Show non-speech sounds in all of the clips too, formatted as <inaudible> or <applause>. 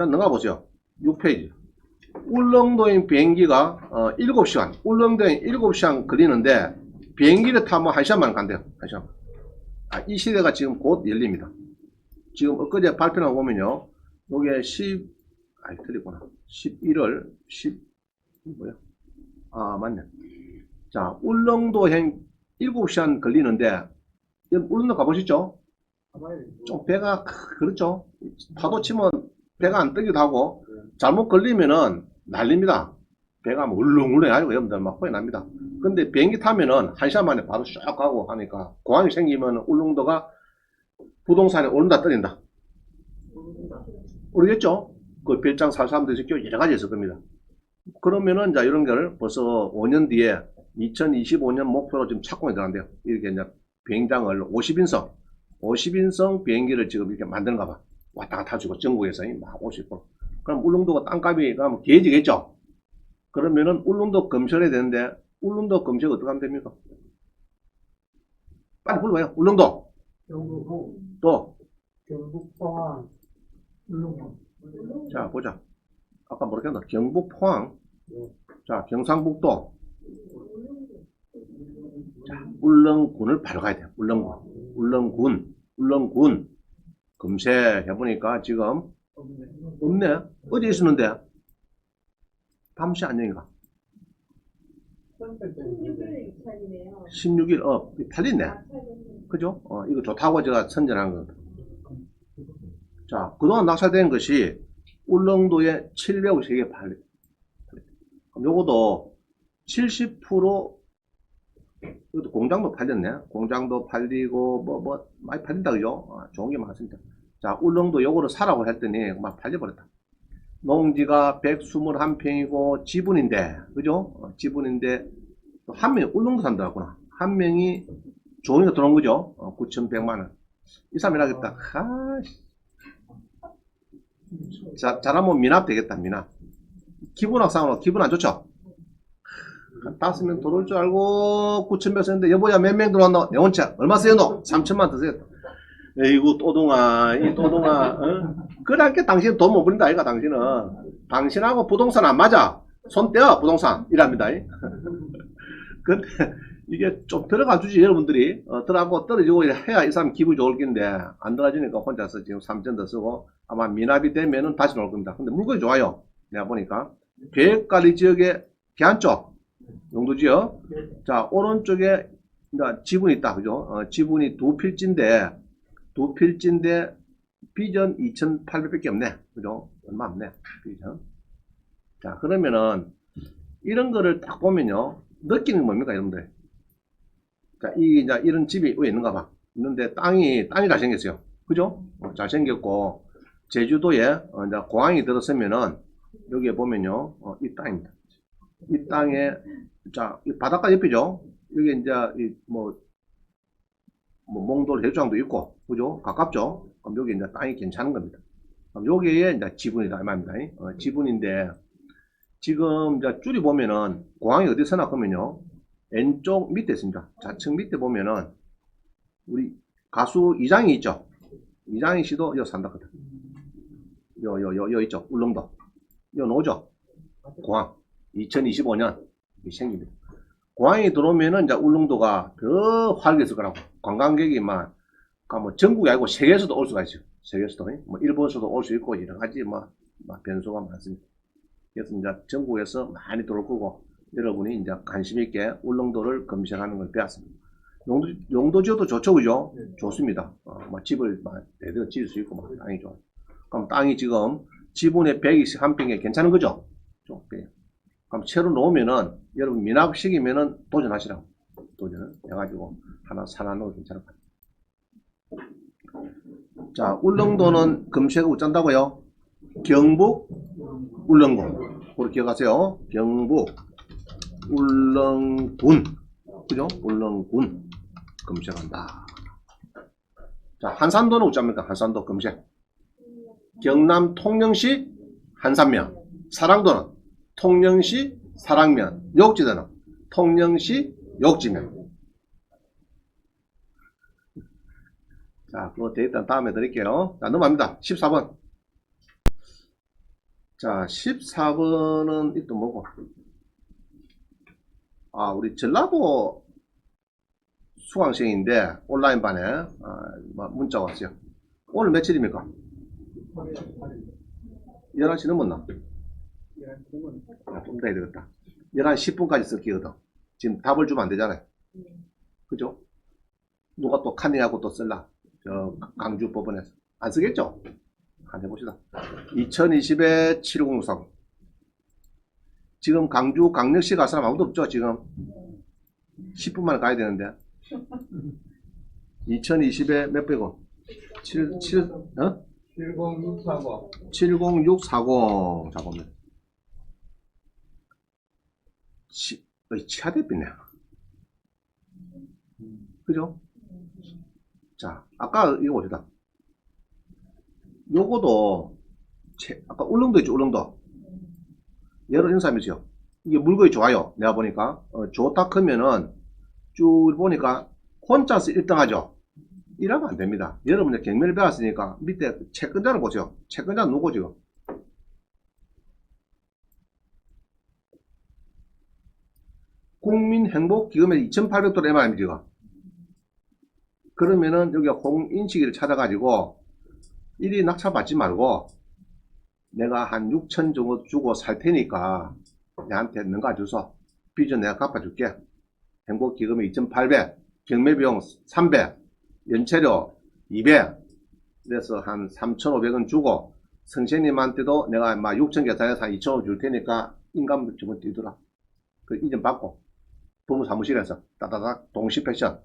자, 하나 넘어가 보세요. 6페이지. 울릉도행 비행기가 어, 7시간, 울릉도행 7시간 걸리는데 비행기를 타면 1시간만 간대요. 1시간. 아, 이 시대가 지금 곧 열립니다. 지금 엊그제 발표나 보면요. 요게 10, 아이, 틀리구나. 11월 10, 뭐야? 아, 맞네. 자, 울릉도행 7시간 걸리는데, 여러분 울릉도 가보셨죠? 좀 배가, 크- 그렇죠? 파도 치면 배가 안 뜨기도 하고, 잘못 걸리면은 난립니다. 배가 뭐 울렁울렁 하고 여러분들 막 호에 납니다. 근데 비행기 타면은 한 시간 만에 바로 쫙 가고 하니까 공항이 생기면 울릉도가 부동산에 오른다 떨린다. 모르겠죠? 그 별장 살 사람들이 꽤 여러 가지 있을 겁니다. 그러면은 이제 이런 걸 벌써 5년 뒤에 2025년 목표로 지금 착공이 들어간대요. 이렇게 이제 비행장을 50인석, 50인석 비행기를 지금 이렇게 만드는가 봐. 왔다 갔다 해주고 전국에서 막 50%. 그럼 울릉도가 땅값이 그럼 개지겠죠? 그러면은 울릉도 검열해야 되는데 울릉도 검색 어떻게 하면 됩니까? 빨리 불러봐요. 울릉도 경북, 또 경북 포항, 울릉도. 자, 보자. 아까 했나? 경북 포항. 네. 자, 경상북도. 자, 울릉군을 바로 가야 돼요. 울릉군. 울릉군. 울릉군. 검색해보니까 지금 없네. 어디 있었는데? 밤시 안녕인가? 16일 입찰이네요. 16일, 어, 팔렸네. 그죠? 어, 이거 좋다고 제가 선전한 겁니다. 자, 그동안 낙찰된 것이 울릉도에 753개 팔려. 그럼 요거도 70% 이것도 공장도 팔렸네. 공장도 팔리고 뭐 뭐 많이 팔린다 그죠? 어, 좋은 게 많습니다. 자, 울릉도 요거를 사라고 했더니 막 팔려버렸다. 농지가 121평이고 지분인데, 그죠? 어, 지분인데 또한 명이 울릉도 산다구나. 한 명이 종이가 들어온 거죠. 어, 9,100만 원. 이 사람이 하겠다. 하씨. 자, 잘하면 미납 되겠다, 미납. 기분 악상으로 기분 안 좋죠? 한 다섯 명 들어올 줄 알고 9,100 썼는데 여보야 몇 명 들어왔노? 영원차 얼마 써요 너? 3천만 더 써요. 에이구 또동아 이 또동아 어? 그러니까 당신 돈 못 버린다 아이가 당신은. 당신하고 부동산 안 맞아. 손 떼어 부동산. 이랍니다. <laughs> 근데 이게 좀 들어가 주지 여러분들이. 어, 들어가고 떨어지고 해야 이 사람 기분이 좋을 텐데 안 들어가지니까 혼자서 지금 3천 더 쓰고 아마 미납이 되면은 다시 나올 겁니다. 근데 물건이 좋아요. 내가 보니까. 계획관리 지역의 계안 쪽. 용도 지역. 자 오른쪽에 지분이 있다. 그죠? 어, 지분이 두 필지인데 두 필지인데 비전 2,800밖에 없네 그죠 얼마 없네 비전 자 그러면은 이런 거를 딱 보면요 느끼는 게 뭡니까 여러분들 자, 이, 이제 이런 집이 왜 있는가 봐. 있는데 땅이, 땅이 잘생겼어요. 그죠? 어, 잘생겼고, 제주도에, 어, 이제 공항이 들어서면은, 여기에 보면요, 어, 이 땅입니다. 이 땅에, 자, 이 바닷가 옆이죠? 여기 이제, 이, 뭐, 뭐, 몽돌 해수장도 있고, 그죠? 가깝죠? 그럼 여기 이제 땅이 괜찮은 겁니다. 그럼 여기에 이제 지분이다, 이 말입니다. 어, 지분인데, 지금 이제 줄이 보면은, 공항이 어디서 나 그러면요, 왼쪽 밑에 있습니다. 좌측 밑에 보면은 우리 가수 이장이 있죠. 이장희 씨도 여기 산다 거든. 요, 요, 요, 요 있죠. 울릉도. 요 노죠. 공항. 2025년 생깁니다. 공항이 들어오면은 이제 울릉도가 더 활기했을 거라고. 관광객이 막, 그러니까 뭐 전국이 아니고 세계에서도 올 수가 있어요. 세계에서도. 뭐 일본에서도 올 수 있고 여러 가지 뭐, 막 변수가 많습니다. 그래서 이제 전국에서 많이 들어올 거고 여러분이 이제 관심 있게 울릉도를 검색하는 걸 배웠습니다. 용도, 용도지어도 좋죠, 그죠? 좋습니다. 어, 뭐 집을 막 대대로 지을 수 있고 막 땅이 좋아요. 그럼 땅이 지금 지분의 121평에 괜찮은 거죠? 좀, 예. 그럼 채로 놓으면은 여러분 미납식이면은 도전하시라고. 도전을 해가지고 하나 사놓는 거 괜찮을 것 같아요. 자, 울릉도는 검색을 짠다고요? 경북 울릉군. 그렇게 기억하세요. 경북 울릉군. 그죠? 울릉군. 검색한다. 자, 한산도는 어쩝니까? 한산도 검색. 경남 통영시 한산면. 사랑도는 통영시 사랑면. 욕지도는 통영시 욕지면. 자, 그거 데이터 다음에 드릴게요. 자, 넘어갑니다. 14번. 자, 14번은 이또 뭐고? 아, 우리 전라도 수강생인데 온라인 반에 아, 뭐 문자 왔어요. 오늘 며칠입니까? 11시 넘었나? 아, 좀 더야 되겠다. 11시 10분까지 쓸게거든. 지금 답을 주면 안 되잖아요. 그죠? 누가 또 카닝하고 또 쓸라? 저 강주 법원에서. 안 쓰겠죠? 한번 해봅시다. 2020에 7063. 지금 강주 강력시 갈 사람 아무도 없죠, 지금? 10분 만에 가야 되는데. <laughs> 2020에 몇 백원? 7, 7, 어? 10645 70640. 잠깐만. 치, 치아대비네. 그죠? 자, 아까 이거 보시다. 요거도, 채- 아까 울릉도 있죠, 울릉도. 여러 인사이죠 이게 물건이 좋아요. 내가 보니까. 어, 좋다 크면은 쭉 보니까 혼자서 1등 하죠. 이러면 안 됩니다. 여러분들 경매를 배웠으니까 밑에 채권자를 보세요. 채권자 누구 지 금? 국민행복기금에 2,800도로 MR입니다. 그러면은 여기 홍인식이를 찾아가지고 1위 낙찰 받지 말고 내가 한 6천 정도 주고 살 테니까 내한테 능가 주소. 빚은 내가 갚아줄게. 행복기금에 2,800, 경매비용 300, 연체료 200, 그래서 한 3,500원 주고 선생님한테도 내가 막 6천 계산해서 한 2,500원 줄 테니까 인감 주문 뛰더라. 그 이전 받고 부모 사무실에서 따다닥 동시 패션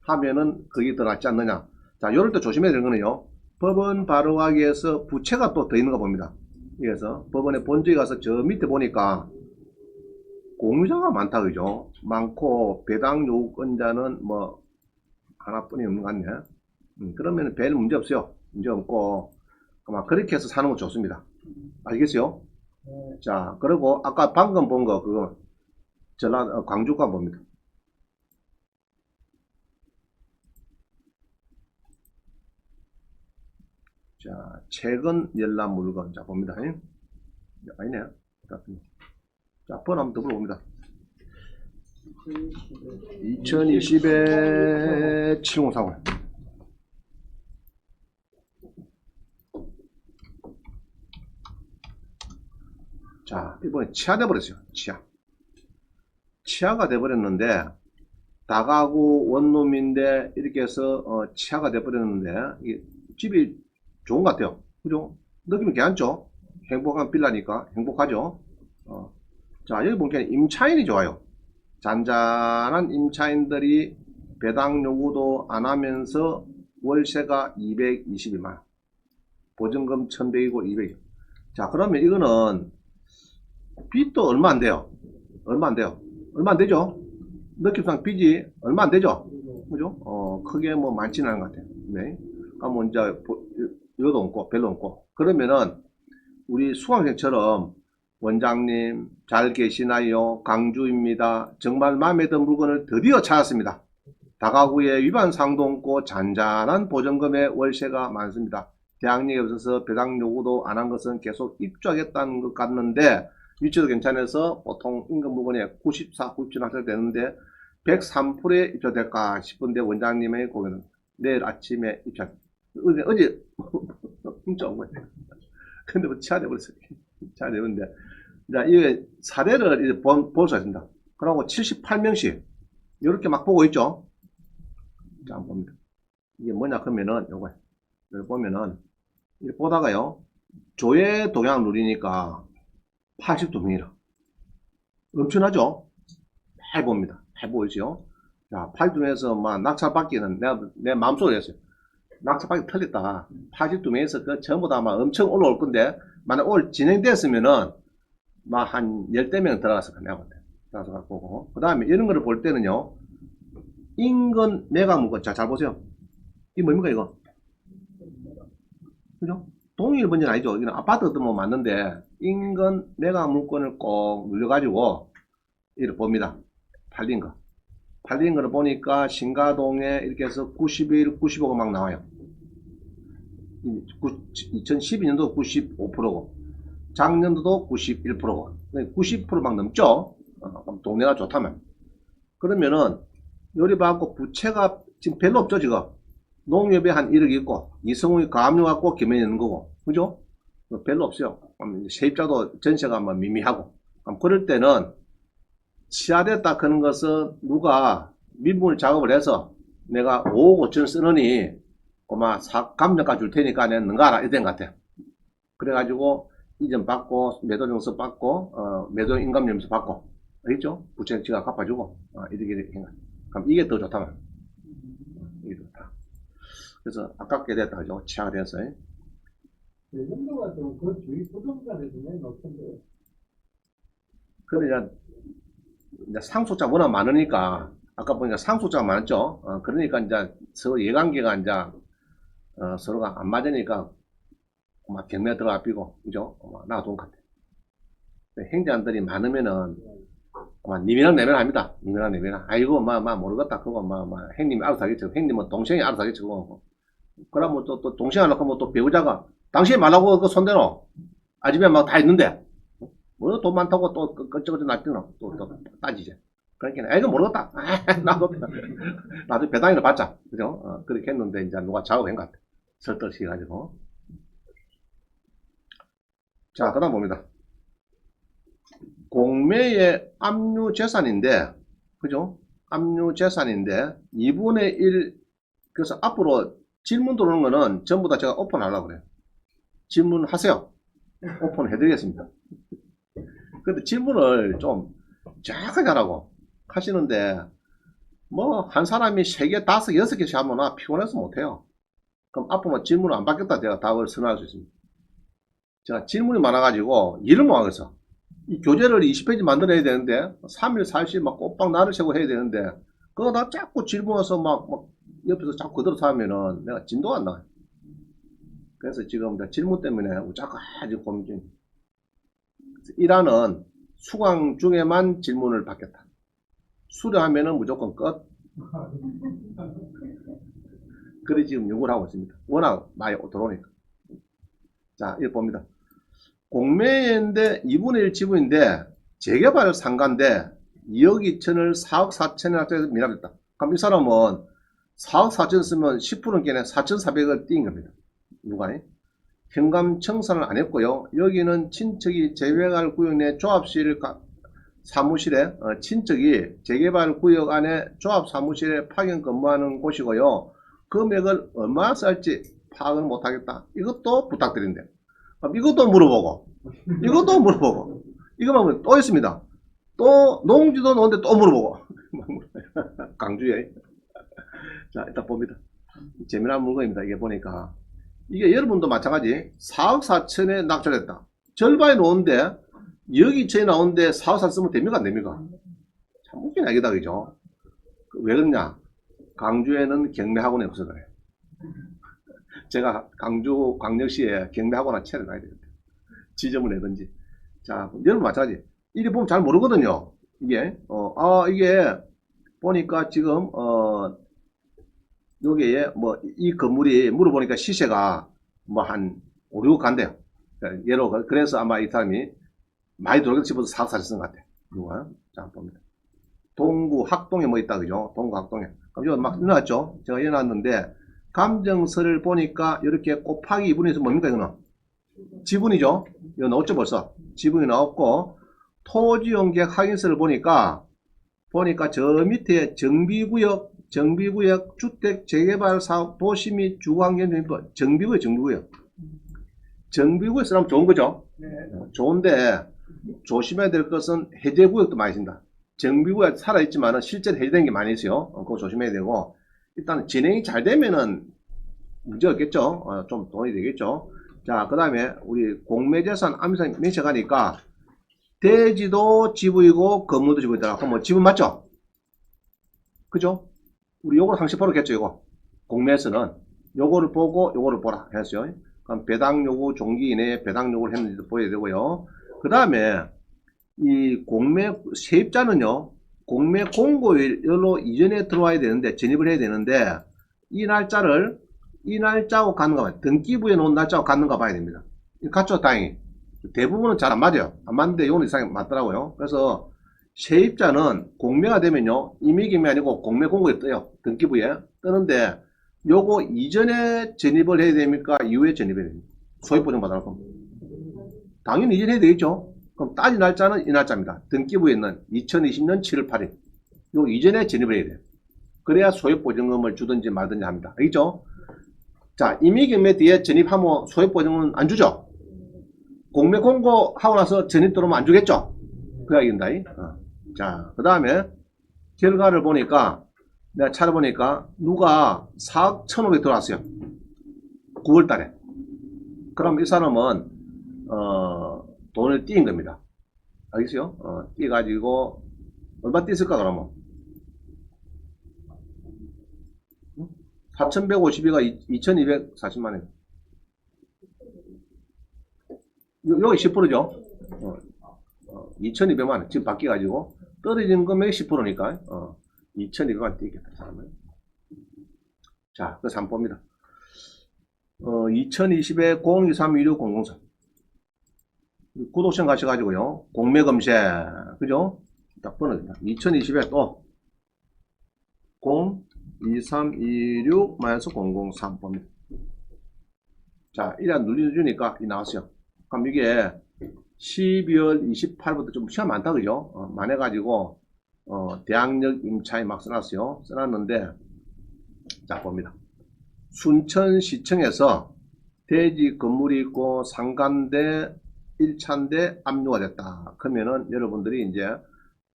하면은 그게 더 낫지 않느냐. 자, 요럴 때 조심해야 되는 거는요. 법원 바로하기 위해서 부채가 또 더 있는 거 봅니다. 그래서 법원의 본주에 가서 저 밑에 보니까 공유자가 많다 그죠? 많고 배당 요건자는 뭐 하나뿐이 없는 것 같네. 음, 그러면 별 문제 없어요. 문제 없고 아마 그렇게 해서 사는 건 좋습니다. 알겠어요? 자, 그리고 아까 방금 본 거 그거 전라 어, 광주가 봅니다. 자, 최근 열람 물건 자 봅니다. 잉? 아니네. 자, 번 한번 더 불러봅니다. 2020에 7040. 자, 이번에 치아 돼 버렸어요. 치아. 치아가 돼버렸는데, 다가구 원룸인데, 이렇게 해서, 어, 치아가 돼버렸는데, 집이 좋은 것 같아요. 그죠? 느낌이 괜찮죠? 행복한 빌라니까, 행복하죠? 어. 자, 여기 보니까 임차인이 좋아요. 잔잔한 임차인들이 배당 요구도 안 하면서 월세가 222만 보증금 1100이고 200 자 그러면 이거는 빚도 얼마 안 돼요 얼마 안 돼요 얼마 안 되죠 느낌상 빚이 얼마 안 되죠 그죠 어 크게 뭐 많지는 않은 것 같아요 네 그러면 이제 보- 이거도 없고 별로 없고 그러면은 우리 수강생처럼 원장님 잘 계시나요? 강주입니다. 정말 마음에 든 물건을 드디어 찾았습니다. 다가구에 위반 상도 없고 잔잔한 보증금의 월세가 많습니다. 대학력이 없어서 배당 요구도 안 한 것은 계속 입주하겠다는 것 같는데 위치도 괜찮아서 보통 임금 부분에 94, 97 하셔도 되는데 103%에 입주될까 싶은데 원장님의 고민은 내일 아침에 입주. 어제 어제 <laughs> 문자 온 거예요. 근데 뭐 치아돼 버렸어요. <laughs> 잘 되는데. 자, 이게 사례를 이제 본- 볼 수가 있습니다. 그러고 78명씩, 이렇게 막 보고 있죠? 자, 한번 봅니다. 이게 뭐냐, 그러면은, 요거, 여기 보면은, 이렇게 보다가요, 조회 동향 누리니까 82명이라. 엄청나죠? 잘 봅니다. 잘 보이죠? 자, 82명에서 막 낙찰받기는 내가, 내 마음속에 했어요. 낙찰받기 틀렸다. 82명에서 그 전부 다 막 엄청 올라올 건데, 만약 오늘 진행됐으면은, 막한 열대 명 들어가서 내가 볼 때 들어가서 갖고 그 다음에 이런 거를 볼 때는요 인근 매각 물건 자 잘 보세요 이 뭡니까 이거 그죠 동일 번제는 아니죠 이건 아파트도 뭐 맞는데 인근 매각 물건을 꼭 눌러가지고 이렇게 봅니다. 팔린 거. 팔린 거를 보니까 신가동에 이렇게 해서 91, 95가 막 나와요. 2012년도 95%고 작년도도 91%고 90%막 넘죠. 어, 동네가 좋다면. 그러면은 요리 받고 부채가 지금 별로 없죠 지금? 농협에 한 1억 있고 이성훈이 가압류 갖고 김현이 있는 거고 그죠? 뭐 별로 없어요. 세입자도 전세가 뭐 미미하고 그럴 때는 치아됐다 그런 것은 누가 민물 작업을 해서 내가 5억 5천 쓰느니 고마 감정가 줄 테니까 내가 알아 이런 것 같아. 그래가지고 이전 받고 매도 증서 받고 어, 매도 인감 점수 받고 알겠죠? 부채 지가 갚아주고 어, 이렇게 이렇게. 그럼 이게 더 좋다면 이게 좋다. 그래서 아깝게 됐다 그죠? 치아가 돼서 이 정도가 좀 그 주위 부동산에서 맨 높은데. 근데 이제, 상속자 워낙 많으니까 아까 보니까 상속자가 많았죠. 어, 그러니까 이제 서로 이해관계가 이제 어, 서로가 안 맞으니까 막 경매 들어가 삐고 그죠? 어, 나가 좋은 것 같아. 행자들이 많으면은 막 니미랑 내면 합니다. 니미랑 내면 아이고 막막 모르겠다 그거 막막 행님이 알아서 하겠죠. 행님은 동생이 알아서 하겠죠. 그거. 그러면 또, 또 동생 하려고 하면 또 배우자가 당신이 말하고 그 손대노 아집에 막 다 있는데 뭐 돈 많다고 또 끄적끄적 날뛰노 또, 또 따지지. 그러니까 아이고 모르겠다. 아, <laughs> 나도 나도 배당이나 받자. 그죠? 어, 그렇게 했는데 이제 누가 작업한 것 같아. 설득시 가지고. 자 그 다음 봅니다. 공매의 압류 재산인데 그죠? 압류 재산인데 2분의 1 그래서 앞으로 질문 들어오는 거는 전부 다 제가 오픈하려고 그래요 질문하세요 오픈 해드리겠습니다 근데 질문을 좀 정확하게 하라고 하시는데 뭐 한 사람이 세 개, 다섯, 여섯 개씩 하면 나 피곤해서 못해요. 그럼 앞으로 질문을 안 받겠다 제가 답을 선언할 수 있습니다. 제가 질문이 많아가지고 일을 못 하겠어. 이 교재를 20페이지 만들어야 되는데 3일, 4일씩 막 꼬박 날을 새고 해야 되는데 그거 다 자꾸 질문해서 막, 막 옆에서 자꾸 그대로 사면은 내가 진도가 안 나가요. 그래서 지금 질문 때문에 자꾸 아주 고민. 일하는 수강 중에만 질문을 받겠다. 수료하면은 무조건 끝. 그래 지금 요구를 하고 있습니다. 워낙 많이 들어오니까. 자, 이거 봅니다. 공매인데 2분의 1 지분인데 재개발 상가인데 2억 2천을 4억 4천에 합쳐서 미납했다. 그럼 이 사람은 4억 4천 쓰면 10%는 걔네 4,400을 띈 겁니다. 누가? 현감 청산을 안 했고요. 여기는 친척이 재개발 구역 내 조합실 가- 사무실에 어, 친척이 재개발 구역 안에 조합 사무실에 파견 근무하는 곳이고요. 금액을 얼마 쓸지 파악을 못하겠다. 이것도 부탁드린대. 이것도 물어보고 이것도 물어보고 이거만 보면 또 있습니다. 또 농지도 놓은데 또 물어보고 <laughs> 강주에 자 일단 봅니다. 재미난 물건입니다. 이게 보니까 이게 여러분도 마찬가지 4억 4천에 낙찰했다. 절반이 나오는데 여기 천에 나오는데 4억 4천 쓰면 됩니까 안 됩니까? 참 웃긴 얘기다 그죠? 그왜 그러냐? 강주에는 경매학원이 없어 그래. <laughs> 제가 강주 광역시에 경매학원 차려 놔야 되겠다. 지점을 내든지. 자, 여러분 마찬가지. 이리 보면 잘 모르거든요. 이게 어, 아 이게 보니까 지금 어 여기에 뭐 이 건물이 물어보니까 시세가 뭐 한 5, 6억 간대요. 그러니까 예로 그- 그래서 아마 이 사람이 많이 들어오게 집어서 사업 사실 쓴것 같아. 누가? 자, 봅니다. 동구 학동에 뭐 있다 그죠? 동구 학동에. 그럼 이거 막 넣어놨죠? 제가 넣어놨는데 감정서를 보니까 이렇게 곱하기 2분에서 뭡니까 이거는? 지분이죠? 이거 나왔죠 벌써? 지분이 나왔고 토지용객 확인서를 보니까 보니까 저 밑에 정비구역 정비구역 주택 재개발 사업 도시 및 주거환경 정비법 정비구역 정비구역 정비구역 쓰면 좋은 거죠? 네. 어, 좋은데 조심해야 될 것은 해제구역도 많이 있습니다. 정비구역 살아있지만 실제로 해제된 게 많이 있어요. 어, 그거 조심해야 되고 일단 진행이 잘 되면은 문제 없겠죠. 어, 좀 돈이 되겠죠. 자, 그 다음에 우리 공매재산 암산 면책하니까 대지도 지부이고 건물도 지부이더라. 그럼 뭐 지분 맞죠? 그죠? 우리 요걸 상식 보겠죠, 이거. 공매에서는 요거를 보고 요거를 보라 했어요. 그럼 배당 요구 종기 이내에 배당 요구를 했는지도 보여야 되고요. 그 다음에 이 공매 세입자는요, 공매 공고일로 이전에 들어와야 되는데, 전입을 해야 되는데, 이 날짜를, 이 날짜하고 갔는가 봐요. 등기부에 놓은 날짜하고 갔는가 봐야 됩니다. 갔죠, 다행히. 대부분은 잘 안 맞아요. 안 맞는데 요건 이상이 맞더라고요. 그래서 세입자는 공매가 되면요. 임의경매 아니고 공매 공고에 떠요. 등기부에 뜨는데 요거 이전에 전입을 해야 됩니까? 이후에 전입해야 됩니까? 소액보증 받아놓을 겁니다. 당연히 이전 해야 되겠죠. 그럼 따지 날짜는 이 날짜입니다. 등기부에 있는 2020년 7월 8일. 요 이전에 전입을 해야 돼요. 그래야 소액보증금을 주든지 말든지 합니다. 알겠죠? 자, 임의경매 뒤에 전입하면 소액보증은 안 주죠? 공매 공고하고 나서 전입 들어오면 안 주겠죠? 그래야 이긴다. 이. 어. 자, 그 다음에 결과를 보니까 내가 찾아보니까 누가 4억 1,500 들어왔어요. 9월 달에. 그럼 이 사람은 어, 돈을 띄인 겁니다. 알겠어요? 어, 띄가지고 얼마 띄었을까 그러면? 4,152가 2,240만 원. 요- 여기 10%죠? 어, 2,200만 원. 지금 바뀌어가지고 떨어지는 금액이 10%니까 어, 2,200만 뛰겠다 사람은. 자, 그 3포입니다. 어, 2020에 02316003 구독션 가셔가지고요. 공매 검색 그죠? 딱 번호입니다. 2020에 또 02326-003번입니다. 자, 이래 눌러주니까 이 나왔어요. 그럼 이게 12월 28일부터 좀 시간 많다, 그죠? 어, 많아가지고, 어, 대학력 임차에 막 써놨어요. 써놨는데, 자, 봅니다. 순천시청에서 대지 건물이 있고 상간대 1차인데 압류가 됐다. 그러면은 여러분들이 이제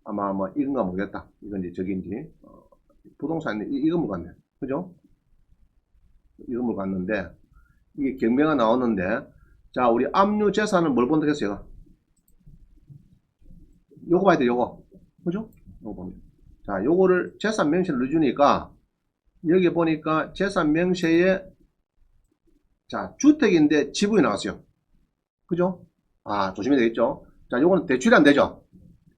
아마 뭐 이건가 모르겠다. 이건 이제 저긴지, 어, 부동산, 이, 이 건물 같네. 그죠? 이 건물 같는데, 이게 경매가 나오는데, 자, 우리 압류 재산을 뭘 본다 했어요? 요거 봐야 돼, 요거. 그죠? 요거 봅니다. 자, 요거를 재산 명시를 넣어주니까, 여기 보니까 재산 명세에, 자, 주택인데 지분이 나왔어요. 그죠? 아, 조심해야 되겠죠? 자, 요거는 대출이 안 되죠?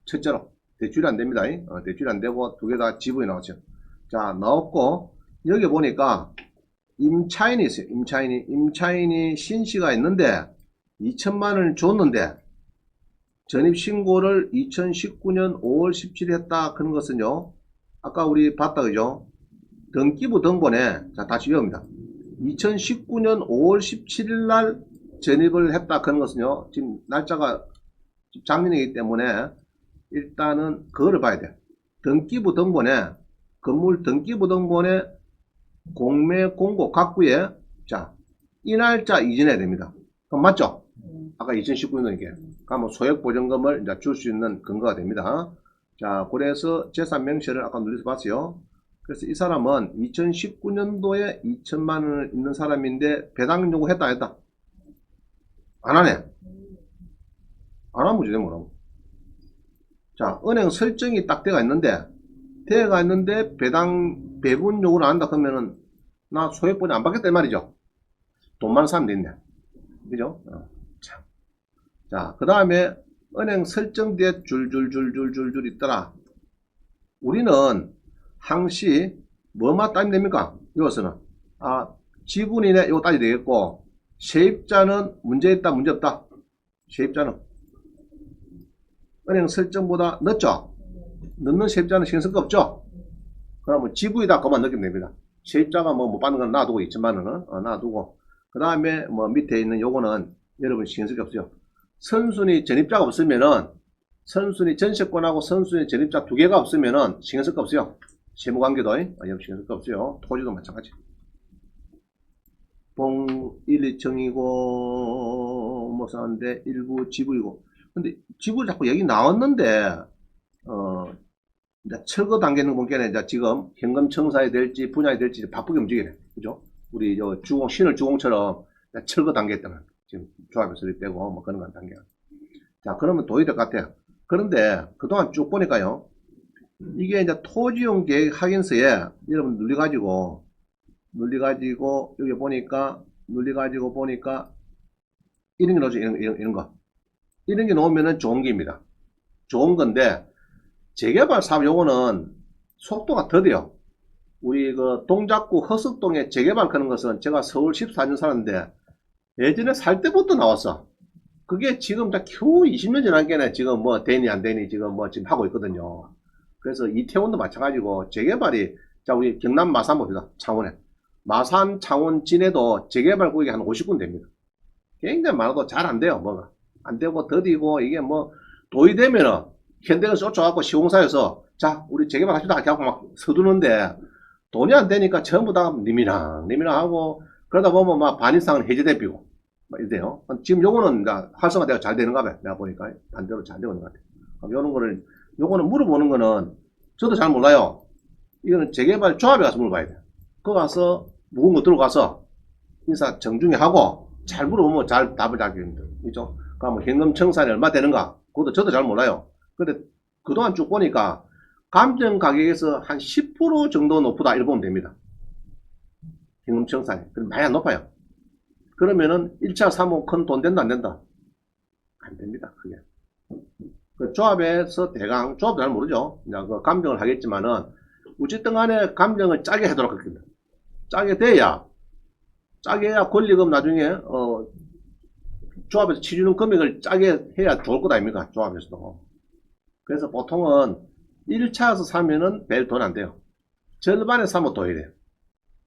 첫째로. 대출이 안 됩니다. 어, 대출이 안 되고, 두 개 다 지분이 나왔죠. 자, 나왔고, 여기 보니까, 임차인이 있어요. 임차인이. 임차인이 신씨가 있는데 2천만 원을 줬는데 전입신고를 2019년 5월 17일 했다. 그런 것은요. 아까 우리 봤다. 그죠? 등기부 등본에 자 다시 외웁니다. 2019년 5월 17일 날 전입을 했다. 그런 것은요. 지금 날짜가 작년이기 때문에 일단은 그거를 봐야 돼요. 등기부 등본에 건물 등기부 등본에 공매 공고 각부에 자, 이 날짜 이전해야 됩니다. 그럼 맞죠? 아까 2019년이게. 그러면 소액 보증금을 이제 줄 수 있는 근거가 됩니다. 자, 그래서 재산 명시를 아까 눌려서 봤어요. 그래서 이 사람은 2019년도에 2천만 원을 있는 사람인데 배당 요구했다 안 했다? 안 하네. 안 하면 문제 뭐라고. 자, 은행 설정이 딱 돼가 있는데 대가 있는데 배당 배분 요구를 안 한다 그러면은 나 소액보증 안 받겠다 이 말이죠. 돈 많은 사람도 있네. 그죠? 어, 참. 자, 그 다음에 은행 설정돼 줄줄줄줄줄줄 있더라. 우리는 항시 뭐만 따면 됩니까? 이것은 아 지분이네 이거 따야 되겠고 세입자는 문제 있다 문제 없다. 세입자는 은행 설정보다 늦죠? 늦는 세입자는 신경 쓸 거 없죠? 그러면 지부이다 그만 느끼면 됩니다. 세입자가 뭐 못 받는 건 놔두고 2천만 원은 어, 놔두고 그 다음에 뭐 밑에 있는 요거는 여러분 신경 쓸 게 없어요. 선순위 전입자가 없으면은 선순위 전세권하고 선순위 전입자 두 개가 없으면은 신경 쓸 거 없어요. 세무관계도 어, 여러분 신경 쓸 거 없어요. 토지도 마찬가지. 봉 1, 2층이고 뭐 사는데 일부 지부이고 근데 지부 자꾸 여기 나왔는데 어 철거 단계는 보기에는 이제 지금 현금 청사에 될지 분양이 될지 바쁘게 움직이네. 그죠? 우리 저 주공, 신을 주공처럼 철거 단계 때는 지금 조합에서 떼고 뭐 그런 건 단계. 자, 그러면 도입 될것 같아요. 그런데 그동안 쭉 보니까요. 이게 이제 토지용 계획 확인서에 여러분 눌려가지고, 눌려가지고, 여기 보니까, 눌려가지고 보니까, 이런 게 넣어줘, 이런, 이런, 이런 거. 이런 게 넣으면은 좋은 게입니다. 좋은 건데, 재개발 사업 요거는 속도가 더뎌요. 우리 그 동작구 허석동에 재개발 하는 것은 제가 서울 14년 살았는데 예전에 살 때부터 나왔어. 그게 지금 다 겨우 20년 지난 게네 지금 뭐 되니 안 되니 지금 뭐 지금 하고 있거든요. 그래서 이태원도 마찬가지고 재개발이 자 우리 경남 마산 봅시다 창원에 마산 창원 진해도 재개발 구역이 한 50군 됩니다. 굉장히 많아도 잘 안 돼요 뭐가 안 되고 더디고 이게 뭐 도의 되면은 현대가 쫓아갖고 시공사에서 자 우리 재개발합시다 이렇게 하고 막 서두는데 돈이 안 되니까 전부 다 니미랑 니미랑 하고 그러다 보면 막 반 이상은 막 이래요. 지금 요거는 이제 활성화되어 잘 되는가 봐요. 내가 보니까 반대로 잘 되고 있는 것 같아요. 그럼 요런 거를 요거는 물어보는 거는 저도 잘 몰라요. 이거는 재개발 조합에 가서 물어봐야 돼요. 거 가서 묵은 거 들어가서 인사 정중히 하고 잘 물어보면 잘 답을 잘 주는데 그죠? 그러니까 뭐 현금 청산이 얼마 되는가? 그것도 저도 잘 몰라요. 근데 그동안 쭉 보니까 감정 가격에서 한 10% 정도 높다 이렇게 보면 됩니다. 현금 청산이. 그럼 많이 안 높아요. 그러면은 1차 사모 큰돈 된다 안 된다? 안 됩니다. 그게. 그 조합에서 대강 조합도 잘 모르죠. 이제 그 감정을 하겠지만은 어쨌든 간에 감정을 짜게 하도록 하겠습니다. 짜게 돼야 짜게 해야 권리금 나중에 어 조합에서 치주는 금액을 짜게 해야 좋을 것 아닙니까? 조합에서도. 그래서 보통은 1차에서 사면은 별돈안 돼요. 절반에 사면 더 해야 돼요.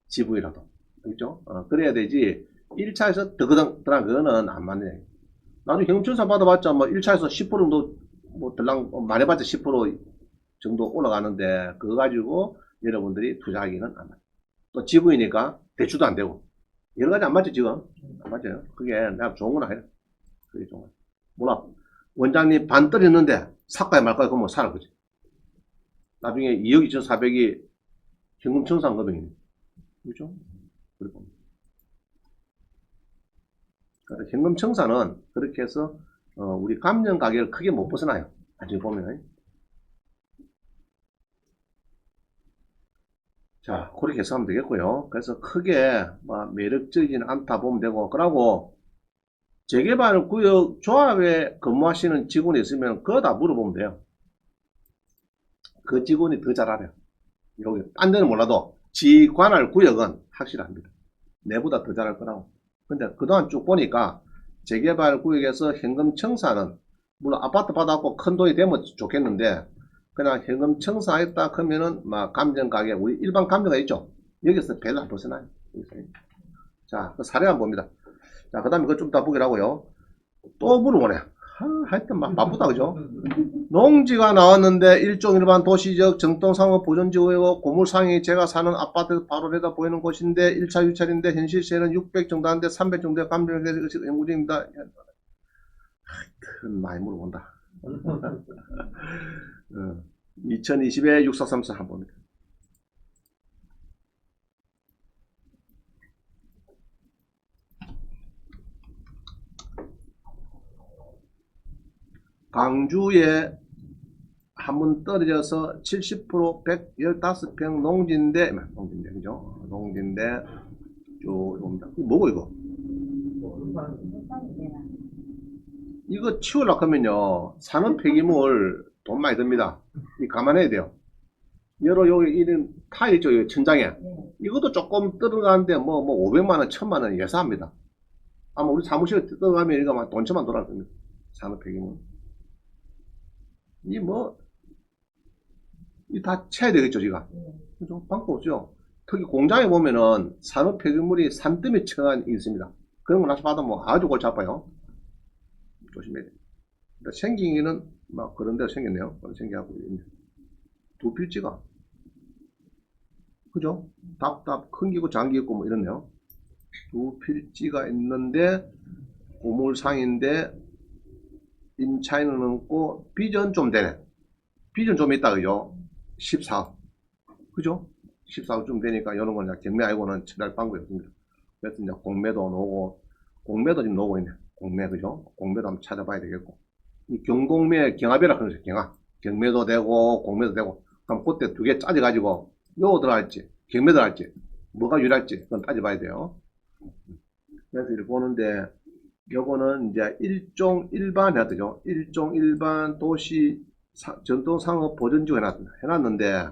지분이라도. 그죠? 어, 그래야 되지. 1차에서 더그덩 그거는 안 맞네. 나중에 경천사 받아봤자 뭐 1차에서 10% 정도 뭐 들랑 어, 많이 봤자 10% 정도 올라가는데 그거 가지고 여러분들이 투자하기는 안 맞아요. 또 지분이니까 대출도 안 되고 여러 가지 안 맞죠 지금? 안 맞아요. 그게 내가 좋은 건 아니야. 그게 좋은 거야. 몰라. 원장님 반 떨었는데 살까요 말까요? 그러면 사는 거지. 나중에 2억 2,400이 현금 청산 금액이네. 그죠? 그리고 그래서 현금 청산은 그렇게 해서 어, 우리 감정 가격을 크게 못 벗어나요. 나중에 보면. 자, 그렇게 해석하면 되겠고요. 그래서 크게 뭐 매력적이지는 않다 보면 되고, 그러고 재개발 구역 조합에 근무하시는 직원이 있으면 그거 다 물어보면 돼요. 그 직원이 더 잘 알아요. 여기 딴 데는 몰라도 지 관할 구역은 확실합니다. 내보다 더 잘할 거라고. 근데 그동안 쭉 보니까 재개발 구역에서 현금 청사는 물론 아파트 받았고 큰 돈이 되면 좋겠는데 그냥 현금 청사했다 그러면은 막 감정 가격 우리 일반 감정가 있죠. 여기서 별로 안. 여기서. 자, 그 사례 한번 봅니다. 자, 그 다음에 그거 좀 더 보기로 하고요. 또 물어보네. 하, 하여튼 막 바쁘다, 그죠? 농지가 나왔는데 일종 일반 도시적 정동상업 보존지구이고 고물상이 제가 사는 아파트 바로 내다 보이는 곳인데 1차 유찰인데 현실세는 600 정도 하는데 300 정도의 대해서 연구 중입니다. 하여튼 많이 물어본다. <laughs> 어, 2020에 6434 한번 봅니다. 광주에 한번 떨어져서 70% 115평 농지인데 농지인데 그죠? 농지인데 쭉 옵니다. 이거 뭐고 이거? 이거 치우려고 하면요 산업 폐기물 돈 많이 듭니다. 이 감안해야 돼요. 여러 여기 이런 타일 있죠 여기 천장에 이것도 조금 떨어가는데 뭐뭐 500만 원, 1000만 원 예사합니다. 아마 우리 사무실에 들어가면 이거 막 돈천만 돌아갈 겁니다. 산업 폐기물. 이 뭐, 이다 채야 되겠죠, 지가. 그죠? 방법 없죠. 특히 공장에 보면은 산업 폐기물이 산더미 처한 있습니다. 그런 거 나서 받으면 아주 골치 아파요. 조심해야 돼요. 근데 생기기는 막 그런 데로 생겼네요. 그런 생겨하고 있네. 두 필지가. 그죠? 답답, 큰 기고 장기 있고 뭐 이렇네요. 두 필지가 있는데, 고물상인데, 임차인은 없고 비전 좀 되네. 비전 좀 있다 그죠? 14억. 그죠? 14억쯤 되니까 이런 건 경매 알고는 처리할 방법이 없습니다. 그래서 이제 공매도 나오고 공매도 지금 나오고 있네. 공매 그죠? 공매도 한번 찾아봐야 되겠고. 이 경공매 경합이라 그러죠. 경합. 경매도 되고 공매도 되고. 그럼 그때 두 개 짜져가지고 요거 들어갈지 경매 들어갈지 뭐가 유리할지 그건 따져봐야 돼요. 그래서 이렇게 보는데 요거는 이제 일종 일반 해야 되죠. 일종 일반 도시 사- 전통 상업 보존지구 해놨, 해놨는데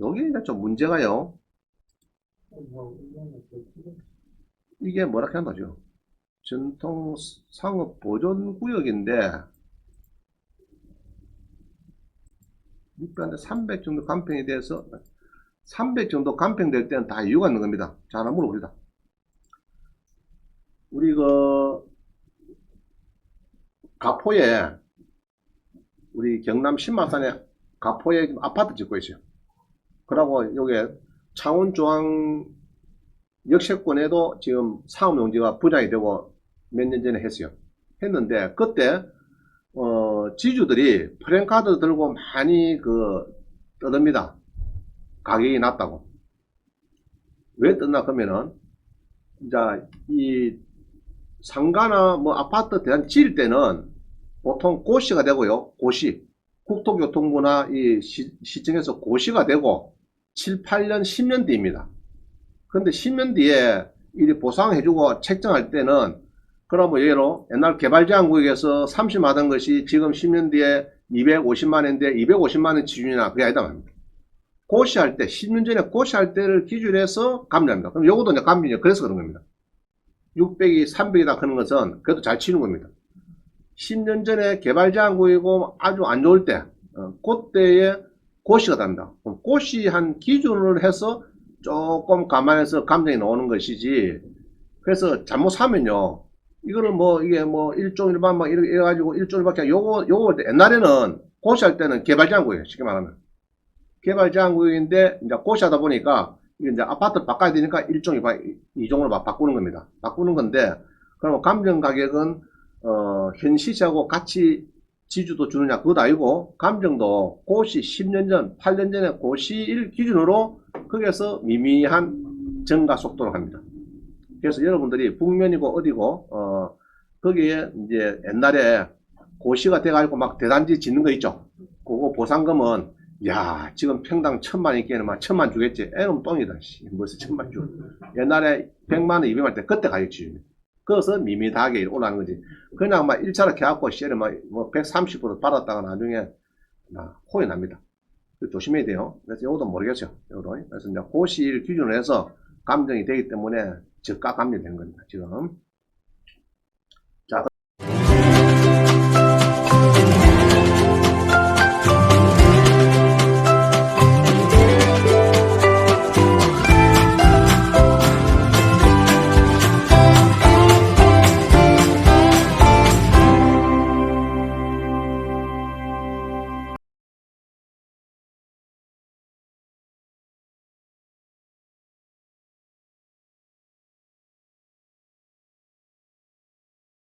여기 이제 좀 문제가요. 이게 뭐라 한다죠. 전통 상업 보존 구역인데 600한테 300 정도 간평이 돼서 300 정도 간평될 때는 다 이유가 있는 겁니다. 자, 하나 물어봅니다. 우리 그 가포에 우리 경남 신마산에 가포에 아파트 짓고 있어요. 그러고 여기 창원중앙 역세권에도 지금 사업용지가 부장이 되고 몇 년 전에 했어요. 했는데 그때 어, 지주들이 프랜카드 들고 많이 그 떠듭니다. 가격이 낮다고. 왜 떴나 그러면은 이제 이 상가나 뭐 아파트 대한 지을 때는 보통 고시가 되고요. 고시. 국토교통부나 이 시, 시청에서 고시가 되고 7, 8년, 10년 뒤입니다. 근데 10년 뒤에 이 보상해주고 책정할 때는 그럼 뭐 예로 옛날 개발제한구역에서 30만 하던 것이 지금 10년 뒤에 250만인데 250만원 기준이나 그게 아니다 말입니다. 고시할 때 10년 전에 고시할 때를 기준으로 해서 감리합니다. 그럼 요것도 이제 감리죠. 그래서 그런 겁니다. 600이 300이다 하는 것은 그래도 잘 치는 겁니다. 10년 전에 개발제한구역이고 아주 안 좋을 때 어, 그때에 고시가 답니다. 그럼 고시 한 기준을 해서 조금 감안해서 감정이 나오는 것이지 그래서 잘못 사면요 이거를 뭐 이게 뭐 일종 일반 막 이래 가지고 일종 일반밖에 요거 요거 옛날에는 고시할 때는 개발제한구역 쉽게 말하면 개발제한구역인데 이제 고시하다 보니까 이제 아파트 바꿔야 되니까 일종 일반 이종으로 막 바꾸는 겁니다. 바꾸는 건데 그러면 감정 가격은 어, 현 시세하고 같이 지주도 주느냐 그것도 아니고 감정도 고시 10년 전 8년 전에 고시일 기준으로 거기에서 미미한 증가 속도로 합니다. 그래서 여러분들이 북면이고 어디고 어 거기에 이제 옛날에 고시가 돼가지고 막 대단지 짓는 거 있죠. 그거 보상금은 야 지금 평당 천만 있기에는 막 천만 주겠지. 애는 똥이다. 씨. 무슨 천만 주. 옛날에 백만 원, 이백만 원 때 그때 기준이. 그래서 미미하게 올라가는 거지. 그냥 막 1차로 개갖고 시를 막뭐 130% 받았다가 나중에 막 호이 납니다. 그 조심해야 돼요. 그래서 이것도 모르겠어요. 이거도. 그래서 이제 고시일 기준으로 해서 감정이 되기 때문에 저가 감정이 되는 겁니다. 지금.